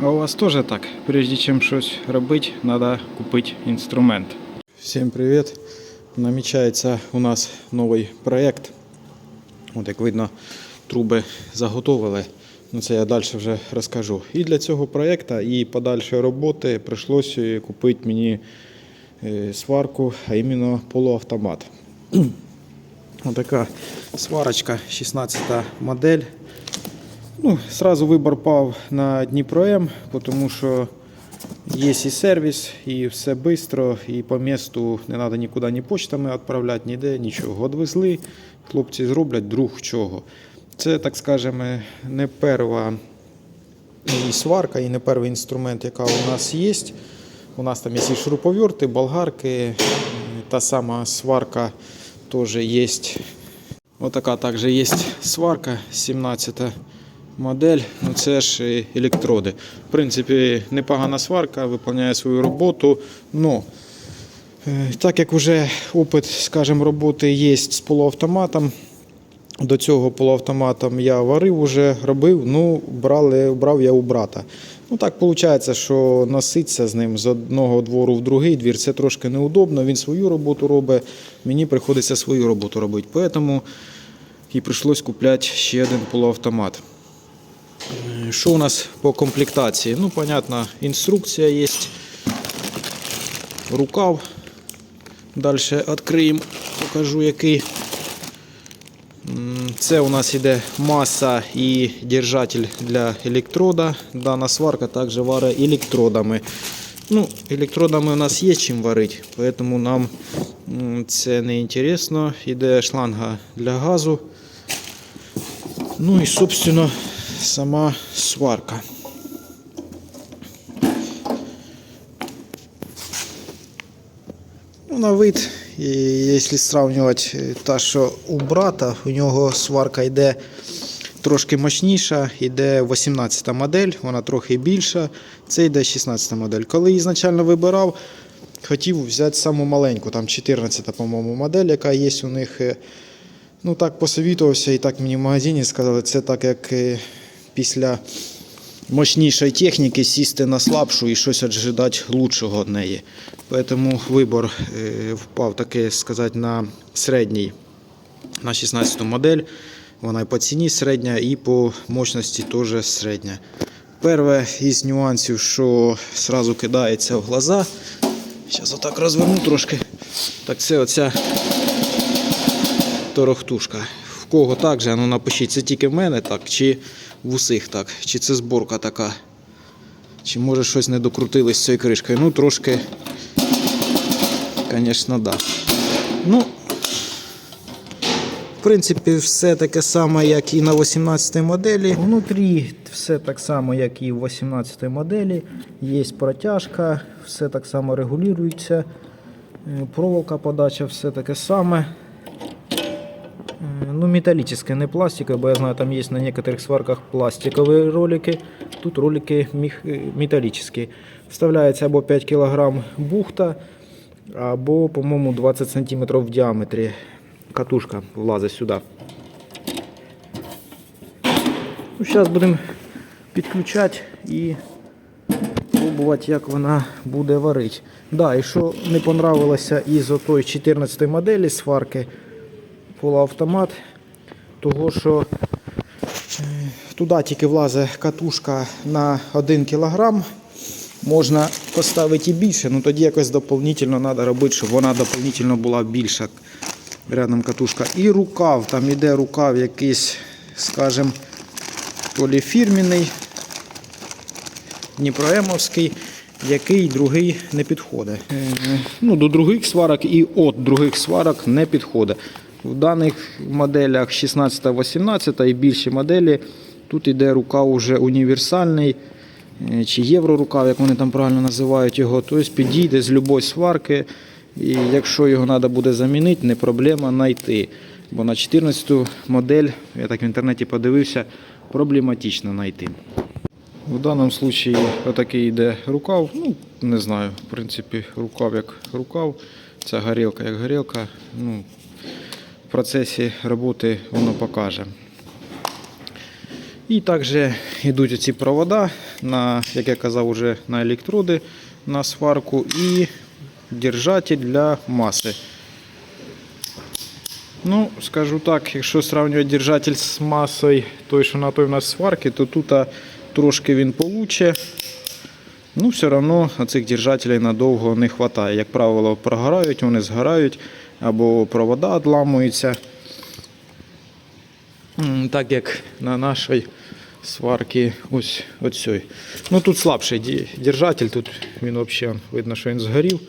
А у вас тоже так? Прежде чем щось робити, треба купити інструмент. Всім привіт! Намічається у нас новий проєкт. От як видно, труби заготовили. Ну, це я далі вже розкажу. І для цього проєкту і подальшої роботи прийшлося купити мені е, сварку, а іменно полуавтомат. Отака сварочка, 16 модель. Ну, сразу вибор пав на Дніпро тому що є і сервіс, і все швидко, і по місту не треба нікуди ні почтами відправляти, ніде, нічого. Одвезли, хлопці зроблять друг чого. Це, так скажемо, не перша і сварка, і не перший інструмент, яка у нас є. У нас там є і шуруповерти, болгарки, та сама сварка теж є. Отака також є сварка 17 модель. Ну це ж електроди. В принципі, непогана сварка, виконує свою роботу. Ну, е, так як вже опит, скажімо, роботи є з полуавтоматом. До цього полуавтоматом я варив уже, робив, ну, брали, брав я у брата. Ну так виходить, що носитися з ним з одного двору в другий двір це трошки неудобно. Він свою роботу робить, мені приходиться свою роботу робити. Тому і прийшлось купляти ще один полуавтомат. Е, Що у нас по комплектації? Ну, понятно, інструкція є, рукав. Далі відкриємо, покажу який. Це у нас іде маса і держатель для електрода. Дана сварка також варить електродами. Ну, електродами у нас є чим варити, тому нам це не інтересно. Іде шланга для газу. Ну і, собственно, сама сварка. Ну, на вид, якщо сравнювати та, що у брата, у нього сварка йде трошки мощніша, йде 18 модель, вона трохи більша. Це йде 16 модель. Коли ізначально вибирав, хотів взяти саму маленьку, там 14, по-моєму, модель, яка є у них. е, Ну так посовітувався і так мені в магазині сказали, це так як е, після мощнішої техніки сісти на слабшу і щось ожидати лучшого від неї. Тому вибор е, впав таки сказати на середній, на 16-ту модель. Вона і по ціні середня, і по мощності теж середня. Перше із нюансів, що одразу кидається в глаза. Зараз отак розверну трошки. Так це оця торохтушка. Кого так же, ну напишіть, це тільки в мене так, чи в усіх так, чи це зборка така. Чи може щось не докрутилось з цією кришкою. Ну, трошки, звісно, да. Ну, в принципі, все таке саме, як і на 18 моделі. Внутрі все так само, як і в 18 моделі. Є протяжка, все так само регулюється. Е, Проволока подача, все таке саме. Э, Ну, металлическое, не пластиковое, бо я знаю, там есть на некоторых сварках пластиковые ролики. Тут ролики міх- э, металлические. Вставляється або 5 кг бухта, або, по-моєму, 20 см в діаметрі. Катушка влазить сюди. Ну, зараз будемо підключати і пробувати, як вона буде варити. Да, і що не понравилося із отої 14 моделі сварки, полуавтомат, того що е, туди тільки влазить катушка на 1 кг. Можна поставити і більше, ну тоді якось доповнительно треба робити, щоб вона доповнительно була більша. Рядом катушка. І рукав, там іде рукав якийсь, скажімо, то лі фірміний, Дніпроемовський, який другий не підходить. Е, Ну, до других сварок і від других сварок не підходить. В даних моделях 16-18 і більші моделі тут йде рукав уже універсальний е, чи єврорукав, як вони там правильно називають його. Тобто підійде з будь-якої сварки. І якщо його треба буде замінити, не проблема знайти. Бо на 14-ту модель, я так в інтернеті подивився, проблематично знайти. В даному випадку отакий йде рукав. Ну, не знаю, в принципі, рукав як рукав. Ця горілка як горілка. Ну, в процесі роботи воно покаже. І також йдуть оці провода на, як я казав, уже на електроди на сварку і держатель для маси. Ну, скажу так, якщо сравнювати держатель з масою, той, що на той в нас сварки, то тут трошки він получше. Ну, все одно цих держателей надовго не вистачає. Як правило, прогорають, вони згорають або провода відламуються. Так як на нашій сварці ось оцій. Ну тут слабший держатель, тут він взагалі видно, що він згорів.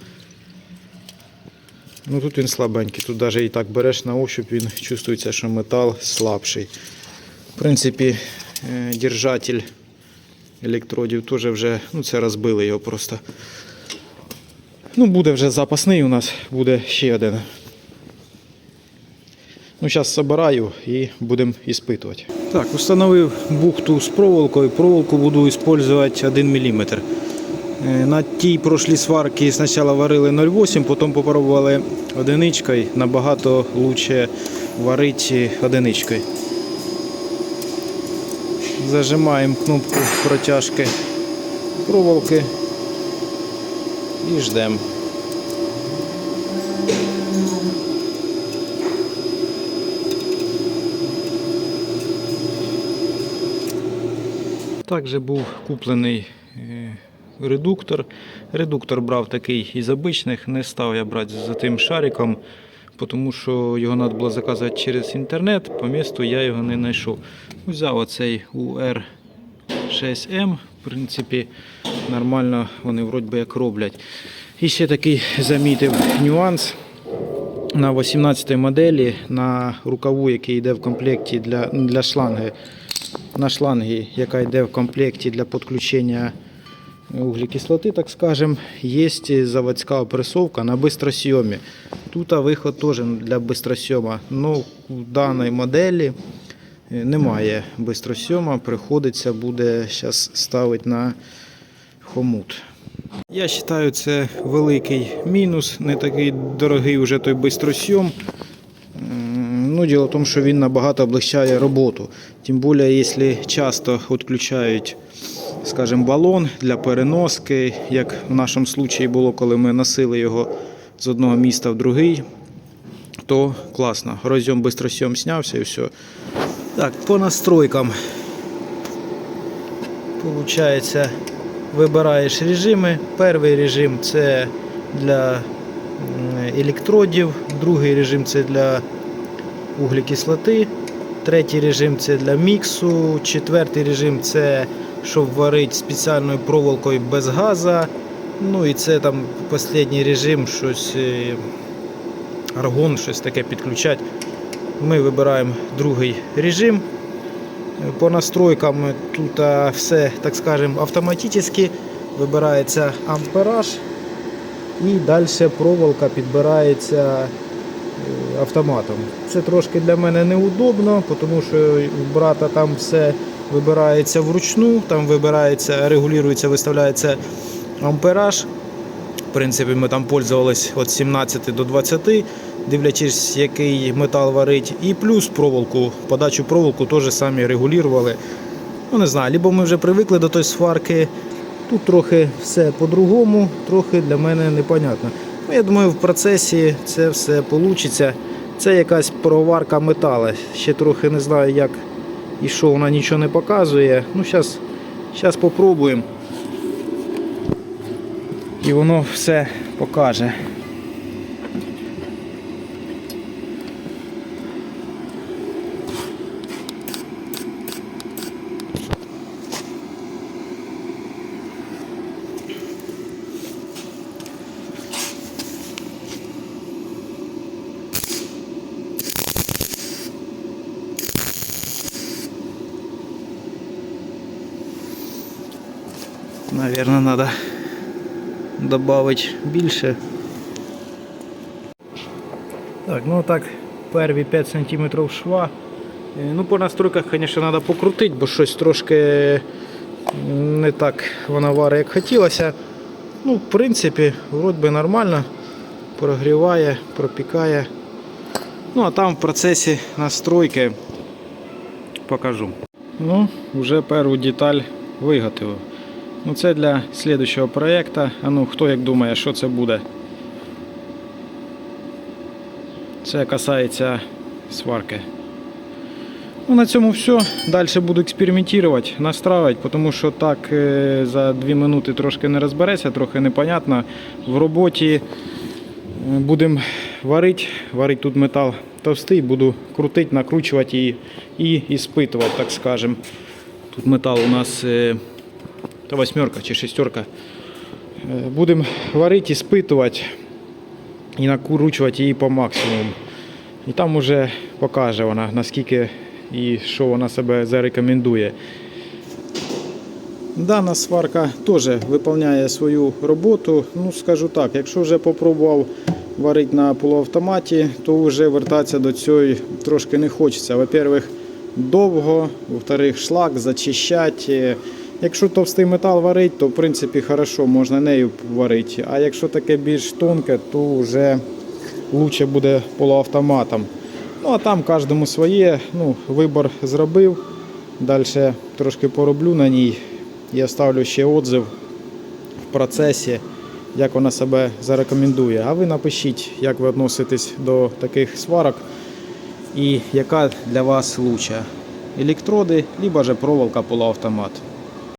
Ну тут він слабенький, тут навіть і так береш на ощупь, він чувствується, що метал слабший. В принципі, е, держатель електродів теж вже, ну це розбили його просто. Ну, буде вже запасний у нас, буде ще один. Ну, зараз збираю і будемо іспитувати. Так, встановив бухту з проволокою. Проволоку буду використовувати 1 мм. На тій прошлій сварці спочатку варили 0,8, потім попробували одиничкою. Набагато краще варити одиничкою. Зажимаємо кнопку протяжки проволоки і ждемо. Також був куплений е, редуктор. Редуктор брав такий із обичних, не став я брати за тим шариком, тому що його треба було заказувати через інтернет, по місту я його не знайшов. Взяв оцей UR6M, в принципі, нормально вони вроді як роблять. І ще такий замітив нюанс. На 18 моделі на рукаву, який йде в комплекті для, для шланги, на шлангі, яка йде в комплекті для підключення углекислоти, так скажем, є заводська опресовка на бистросйомі. Тут виход теж для бистросйома. але в даній моделі е, немає бистросйома, приходиться буде зараз ставити на хомут. Я вважаю, це великий мінус, не такий дорогий вже той бистросйом. Ну, діло в тому, що він набагато облегчає роботу. Тим більше, якщо часто відключають, скажімо, балон для переноски, як в нашому випадку було, коли ми носили його з одного міста в другий, то класно. Розйом бистросйом знявся і все. Так, по настройкам. Получається, вибираєш режими. Перший режим це для електродів, другий режим це для углекислоти, третій режим це для міксу, четвертий режим це щоб варити спеціальною проволокою без газу. Ну і це там останній режим, щось е, аргон, щось таке підключати. Ми вибираємо другий режим. По настройкам тут все, так скажем, автоматично вибирається ампераж і далі проволока підбирається е, автоматом. Це трошки для мене неудобно, тому що у брата там все вибирається вручну, там вибирається, регулюється, виставляється ампераж. В принципі, ми там пользувались від 17 до 20, дивлячись, який метал варить. І плюс проволоку, подачу проволоку теж самі регулювали. Ну не знаю, либо ми вже привикли до тої сварки. Тут трохи все по-другому, трохи для мене непонятно. Ну, я думаю, в процесі це все вийде. Це якась проварка металу. Ще трохи не знаю, як і що вона нічого не показує. Ну, зараз, зараз попробуємо. І воно все покаже. Наверное, надо добавить більше. Так, ну так, перві 5 см шва. Е, Ну, по настройках, звісно, треба покрутити, бо щось трошки не так вона варить, як хотілося. Ну, в принципі, вроді би нормально. Прогріває, пропікає. Ну, а там в процесі настройки покажу. Ну, вже першу деталь виготовив. Ну, це для слідчого проєкту. А ну, хто як думає, що це буде? Це касається сварки. Ну, на цьому все. Далі буду експериментувати, настраювати, тому що так е, за 2 минути трошки не розбереться, трохи непонятно. В роботі е, будемо варити, варити тут метал товстий, буду крутити, накручувати і, і іспитувати, так скажемо. Тут метал у нас е, та восьмерка чи шестерка. Е, Будемо варити, іспитувати і накручувати її по максимуму. І там уже покаже вона, наскільки і що вона себе зарекомендує. Дана сварка теж виконує свою роботу. Ну, скажу так, якщо вже попробував варити на полуавтоматі, то вже вертатися до цього трошки не хочеться. Во-первых, довго, во-вторых, шлак зачищати. Якщо товстий метал варить, то в принципі хорошо, можна нею варити. А якщо таке більш тонке, то вже лучше буде полуавтоматом. Ну а там кожному своє. Ну, вибор зробив. Далі трошки пороблю на ній і оставлю ще отзив в процесі, як вона себе зарекомендує. А ви напишіть, як ви відноситесь до таких сварок і яка для вас лучша. Електроди, либо же проволока полуавтомат.